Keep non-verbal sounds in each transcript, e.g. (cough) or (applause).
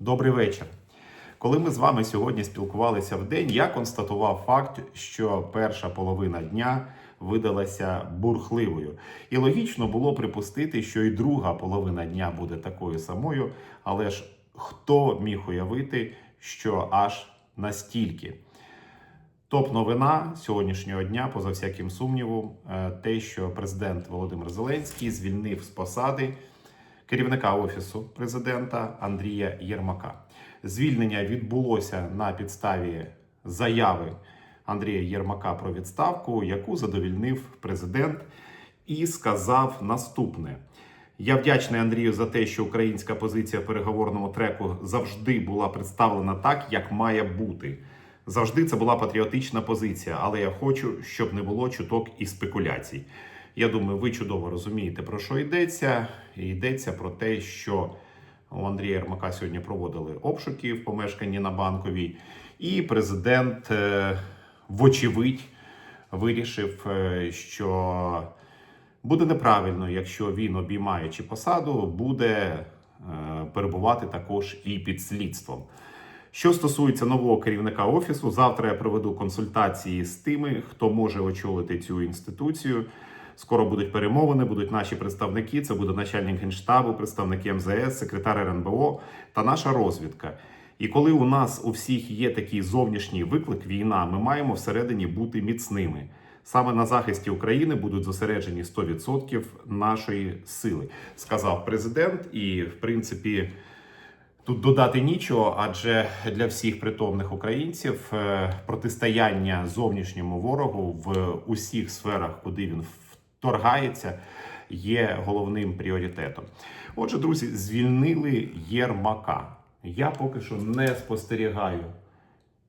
Добрий вечір. Коли ми з вами сьогодні спілкувалися в день, я констатував факт, що перша половина дня видалася бурхливою. І логічно було припустити, що і друга половина дня буде такою самою, але ж хто міг уявити, що аж настільки. Топ-новина сьогоднішнього дня, поза всяким сумнівом, е, те, що президент Володимир Зеленський звільнив з посади керівника офісу президента Андрія Єрмака. Звільнення відбулося на підставі заяви Андрія Єрмака про відставку, яку задовільнив президент, і сказав наступне. Я вдячний Андрію за те, що українська позиція в переговорному треку завжди була представлена так, як має бути. Завжди це була патріотична позиція, але я хочу, щоб не було чуток і спекуляцій. Я думаю, ви чудово розумієте, про що йдеться. І йдеться про те, що у Андрія Єрмака сьогодні проводили обшуки в помешканні на банковій, і президент, е, вочевидь, вирішив, е, що буде неправильно, якщо він, обіймаючи посаду, буде е, перебувати також і під слідством. Що стосується нового керівника офісу, завтра я проведу консультації з тими, хто може очолити цю інституцію. Скоро будуть перемовини, будуть наші представники. Це буде начальник генштабу, представники МЗС, секретар РНБО та наша розвідка. І коли у нас у всіх є такий зовнішній виклик, війна, ми маємо всередині бути міцними. Саме на захисті України будуть зосереджені 100% нашої сили, сказав президент. І в принципі. Тут додати нічого, адже для всіх притомних українців е, протистояння зовнішньому ворогу в усіх сферах, куди він вторгається, є головним пріоритетом. Отже, друзі, звільнили Єрмака. Я поки що не спостерігаю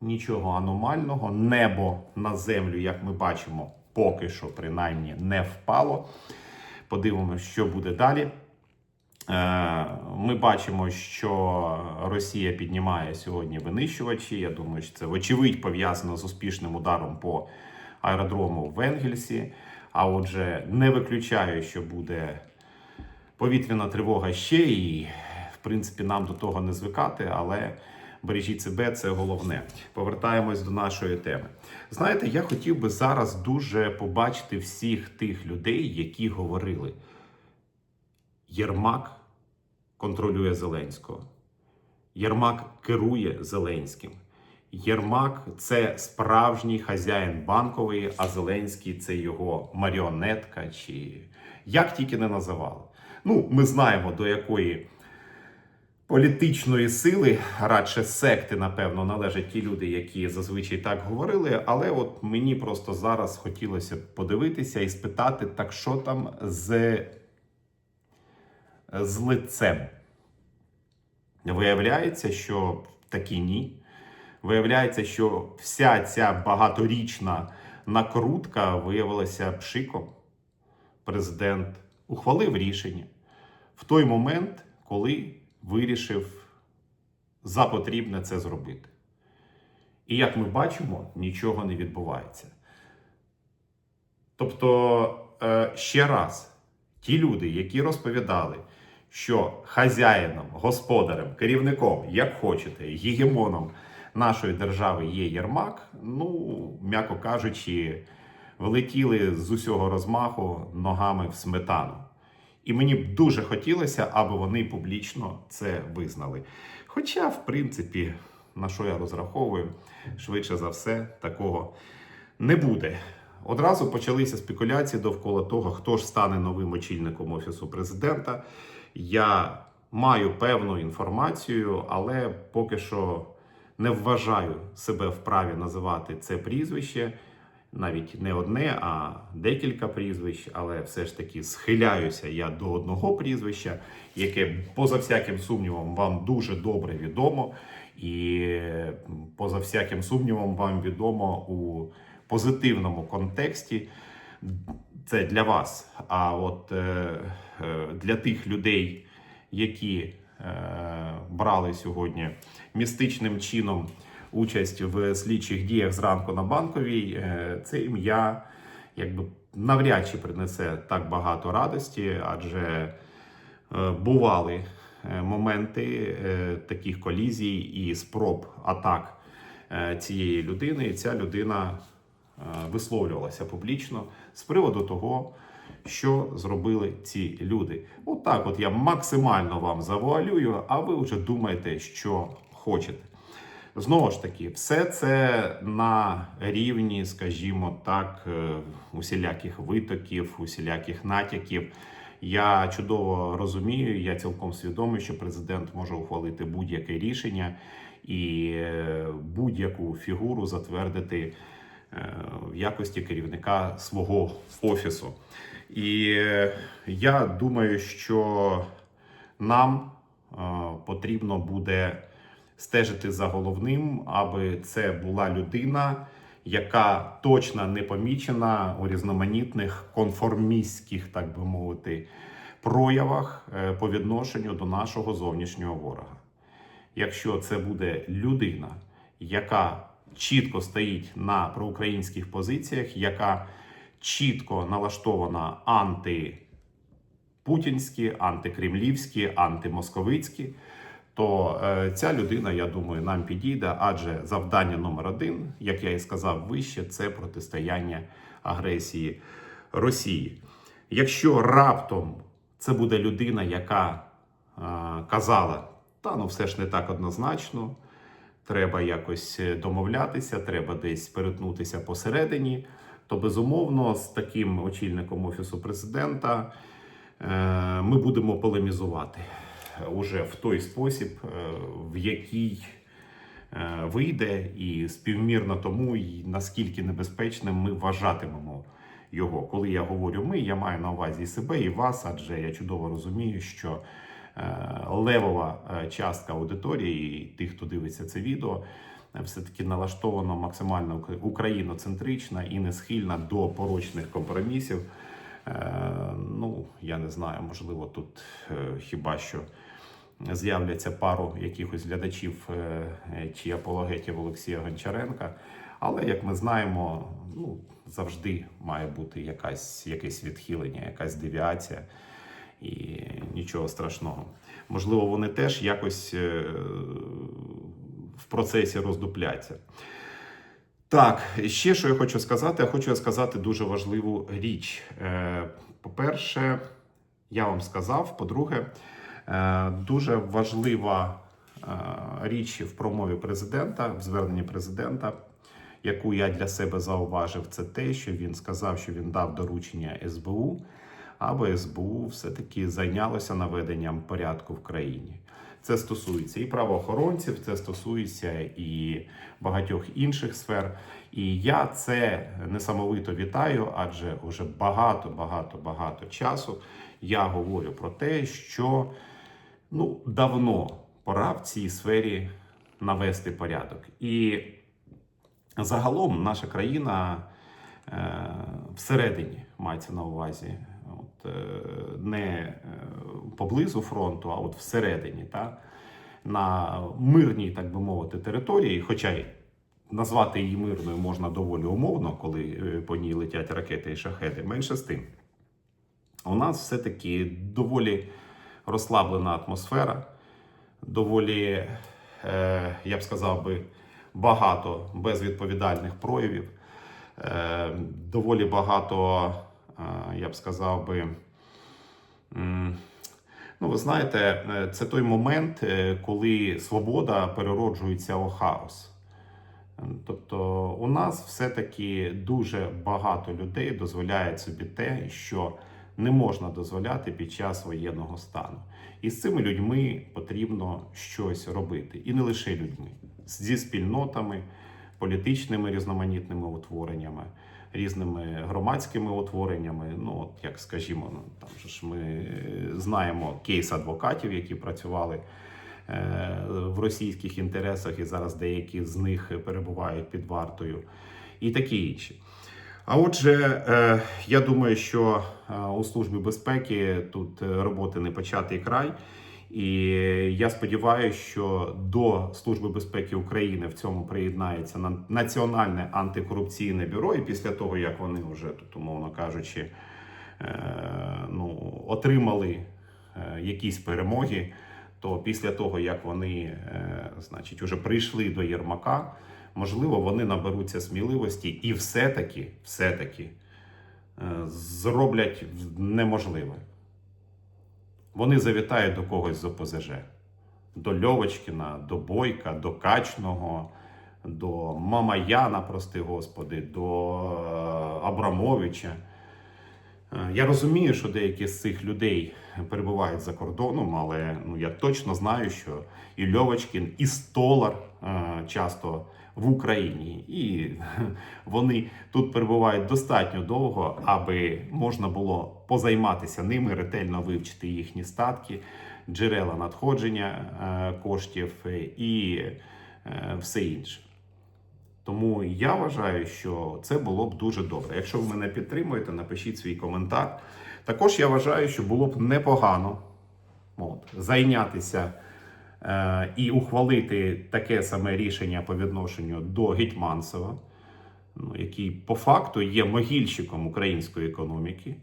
нічого аномального. Небо на землю, як ми бачимо, поки що принаймні не впало. Подивимося, що буде далі. Е, Ми бачимо, що Росія піднімає сьогодні винищувачі. Я думаю, що це вочевидь пов'язано з успішним ударом по аеродрому в Енгельсі. А отже, не виключаю, що буде повітряна тривога ще, і в принципі нам до того не звикати, але бережіть себе, це головне. Повертаємось до нашої теми. Знаєте, я хотів би зараз дуже побачити всіх тих людей, які говорили. Єрмак контролює Зеленського. Єрмак керує Зеленським. Єрмак це справжній хазяїн банкової, а Зеленський це його маріонетка, чи як тільки не називали. Ну, ми знаємо, до якої політичної сили, радше секти, напевно, належать ті люди, які зазвичай так говорили. Але от мені просто зараз хотілося подивитися і спитати, так що там з з лицем. Виявляється, що такі ні. Виявляється, що вся ця багаторічна накрутка виявилася пшиком. Президент ухвалив рішення в той момент, коли вирішив за потрібне це зробити. І як ми бачимо, нічого не відбувається. Тобто, е, ще раз, ті люди, які розповідали, що хазяїном, господарем, керівником, як хочете, гегемоном нашої держави є Єрмак, ну, м'яко кажучи, влетіли з усього розмаху ногами в сметану. І мені б дуже хотілося, аби вони публічно це визнали. Хоча, в принципі, на що я розраховую, швидше за все, такого не буде. Одразу почалися спекуляції довкола того, хто ж стане новим очільником офісу президента. Я маю певну інформацію, але поки що не вважаю себе вправі називати це прізвище. Навіть не одне, а декілька прізвищ, але все ж таки схиляюся я до одного прізвища, яке, поза всяким сумнівом, вам дуже добре відомо, і поза всяким сумнівом, вам відомо у позитивному контексті. Це для вас. А от е, е, для тих людей, які брали сьогодні містичним чином участь в слідчих діях зранку на банковій, е, це ім'я якби навряд чи принесе так багато радості, адже е, бували е, моменти е, таких колізій і спроб атак е, цієї людини. І ця людина е, висловлювалася публічно з приводу того, що зробили ці люди. От от я максимально вам завуалюю, а ви вже думаєте, що хочете. Знову ж таки, все це на рівні, скажімо так, е, усіляких витоків, усіляких натяків. Я чудово розумію, я цілком свідомий, що президент може ухвалити будь-яке рішення і е, будь-яку фігуру затвердити е, в якості керівника свого офісу. І е, я думаю, що нам е, потрібно буде стежити за головним, аби це була людина, яка точно не помічена у різноманітних конформістських, так би мовити, проявах е, по відношенню до нашого зовнішнього ворога. Якщо це буде людина, яка чітко стоїть на проукраїнських позиціях, яка чітко налаштована анти путінські, антикремлівські, антимосковицькі, то е, ця людина, я думаю, нам підійде, адже завдання номер один, як я і сказав вище, це протистояння агресії Росії. Якщо раптом це буде людина, яка е, казала, та ну все ж не так однозначно, треба якось домовлятися, треба десь перетнутися посередині, то безумовно з таким очільником офісу президента е, ми будемо полемізувати уже в той спосіб, е, в який е, вийде, і співмірно тому, і наскільки небезпечним ми вважатимемо його. Коли я говорю ми, я маю на увазі і себе, і вас, адже я чудово розумію, що е, левова е, частка аудиторії, тих, хто дивиться це відео, е, все-таки налаштовано максимально ук- україноцентрична і не схильна до порочних компромісів. Е, Ну, я не знаю, можливо, тут е, хіба що з'являться пару якихось глядачів чи апологетів Олексія Гончаренка. Але як ми знаємо, ну завжди має бути якась, якесь відхилення, якась девіація, і нічого страшного. Можливо, вони теж якось в процесі роздупляться. Так, ще що я хочу сказати, я хочу сказати дуже важливу річ. Е, По-перше, я вам сказав, по-друге, е, дуже важлива е, річ в промові президента, в зверненні президента, яку я для себе зауважив, це те, що він сказав, що він дав доручення СБУ, аби СБУ все-таки зайнялося наведенням порядку в країні. Це стосується і правоохоронців, це стосується і багатьох інших сфер. І я це несамовито вітаю, адже вже багато, багато, багато часу я говорю про те, що ну давно пора в цій сфері навести порядок. І загалом наша країна е, всередині мається на увазі. Е, не е, поблизу фронту, а от всередині, та, на мирній, так би мовити, території, хоча й назвати її мирною можна доволі умовно, коли е, по ній летять ракети і шахеди, менше з тим. У нас все-таки доволі розслаблена атмосфера, доволі, я б сказав би, багато безвідповідальних проявів, доволі багато, я б сказав би, ну, ви знаєте, е, це той момент, е, коли свобода перероджується у хаос. Тобто у нас все-таки дуже багато людей дозволяють собі те, що не можна дозволяти під час воєнного стану. І з цими людьми потрібно щось робити. І не лише людьми, зі спільнотами, політичними різноманітними утвореннями, різними громадськими утвореннями. Ну, от як скажімо, ну, там же ж ми знаємо кейс адвокатів, які працювали е, в російських інтересах, і зараз деякі з них перебувають під вартою, і такі інші. А отже, е, я думаю, що е, у службі безпеки тут роботи не початий край. І я сподіваюся, що до Служби безпеки України в цьому приєднається на- Національне антикорупційне бюро. І після того, як вони вже тут, умовно кажучи, е, ну, отримали е, якісь перемоги, то після того, як вони, е, значить, уже прийшли до Єрмака, можливо, вони наберуться сміливості і все-таки, все-таки зроблять неможливе. Вони завітають до когось з ОПЗЖ. До Льовочкіна, до Бойка, до Качного, до Мамаяна, прости господи, до е, Абрамовича. Е, Я розумію, що деякі з цих людей перебувають за кордоном, але ну, я точно знаю, що і Льовочкін, і Столар е, часто в Україні. І (laughs) вони тут перебувають достатньо довго, аби можна було позайматися ними, ретельно вивчити їхні статки, джерела надходження е, коштів е, і е, все інше. Тому я вважаю, що це було б дуже добре. Якщо ви мене підтримуєте, напишіть свій коментар. Також я вважаю, що було б непогано от, зайнятися е, і ухвалити таке саме рішення по відношенню до Гетьманцева, ну, який по факту є могильщиком української економіки,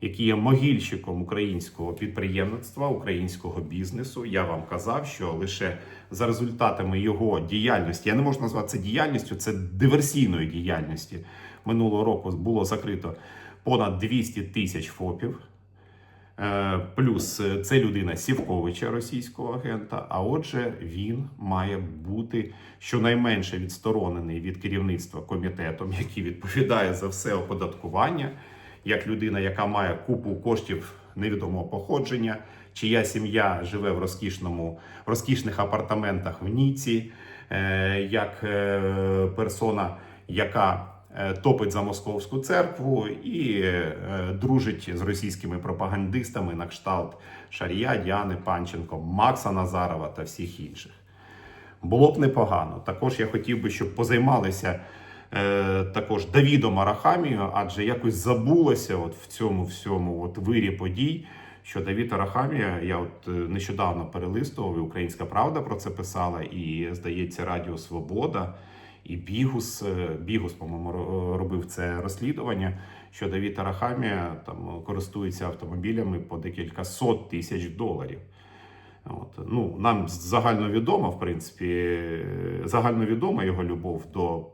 який є могильщиком українського підприємництва, українського бізнесу. Я вам казав, що лише за результатами його діяльності, я не можу назвати це діяльністю, це диверсійної діяльності. Минулого року було закрито понад 200 тисяч ФОПів. Е, Плюс е, це людина Сівковича, російського агента. А отже, він має бути щонайменше відсторонений від керівництва комітетом, (laughs) який відповідає за все оподаткування, як людина, яка має купу коштів невідомого походження, чия сім'я живе в розкішному в розкішних апартаментах в Ніці, е, як е, персона, яка е, топить за московську церкву і дружить з російськими пропагандистами на кшталт Шарія, Діани Панченко, Макса Назарова та всіх інших. Було б непогано. Також я хотів би, щоб позаймалися е, також Давідом Арахамією, адже якось забулося от в цьому всьому от вирі подій, що Давід Арахамія, я от е, нещодавно перелистував, і Українська Правда про це писала, і здається, Радіо Свобода. І Бігус, е, Бігус, по-моєму, робив це розслідування, що Давід Арахамія там користується автомобілями по декілька сот тисяч доларів. От. Ну, нам загальновідомо, в принципі, е, загальновідома його любов до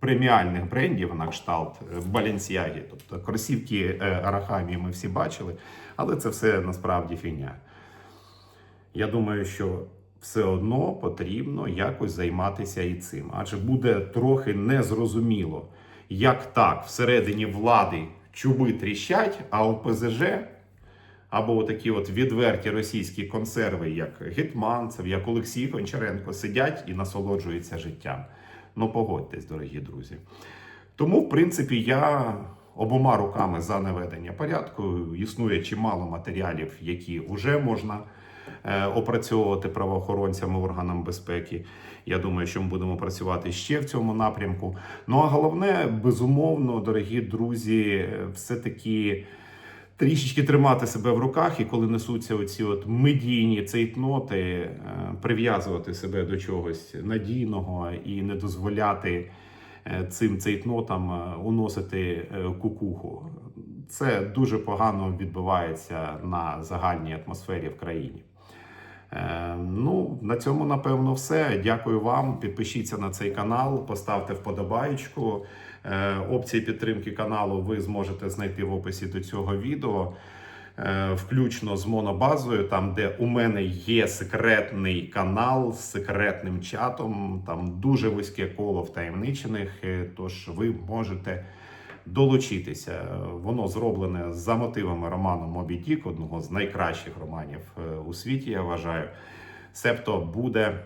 преміальних брендів на кшталт Баленсіагі. Тобто кросівки е, Арахамії ми всі бачили, але це все насправді фігня. Я думаю, що все одно потрібно якось займатися і цим, адже буде трохи незрозуміло, як так всередині влади чуби тріщать, а ОПЗЖ або такі от відверті російські консерви, як Гетманцев, як Олексій Гончаренко, сидять і насолоджуються життям. Ну, погодьтесь, дорогі друзі. Тому, в принципі, я обома руками за наведення порядку. Існує чимало матеріалів, які вже можна е, опрацьовувати правоохоронцями органам безпеки. Я думаю, що ми будемо працювати ще в цьому напрямку. Ну а головне, безумовно, дорогі друзі, е, все-таки трішечки тримати себе в руках, і коли несуться оці от медійні цейтноти, е, прив'язувати себе до чогось надійного і не дозволяти е, цим цейтнотам е, уносити кукуху. Це дуже погано відбувається на загальній атмосфері в країні. Ну, на цьому напевно все. Дякую вам. Підпишіться на цей канал, поставте вподобаєчку. Е, Опції підтримки каналу ви зможете знайти в описі до цього відео. Е, Включно з монобазою, там де у мене є секретний канал з секретним чатом, там дуже вузьке коло втаємничених. е, Тож ви можете долучитися. Воно зроблене за мотивами роману Мобі Дік, одного з найкращих романів у світі, я вважаю. Себто буде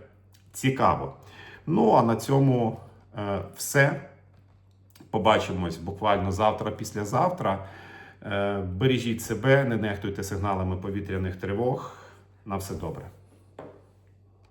цікаво. Ну а на цьому все. Побачимось буквально завтра, післязавтра. Е, Бережіть себе, не нехтуйте сигналами повітряних тривог. На все добре.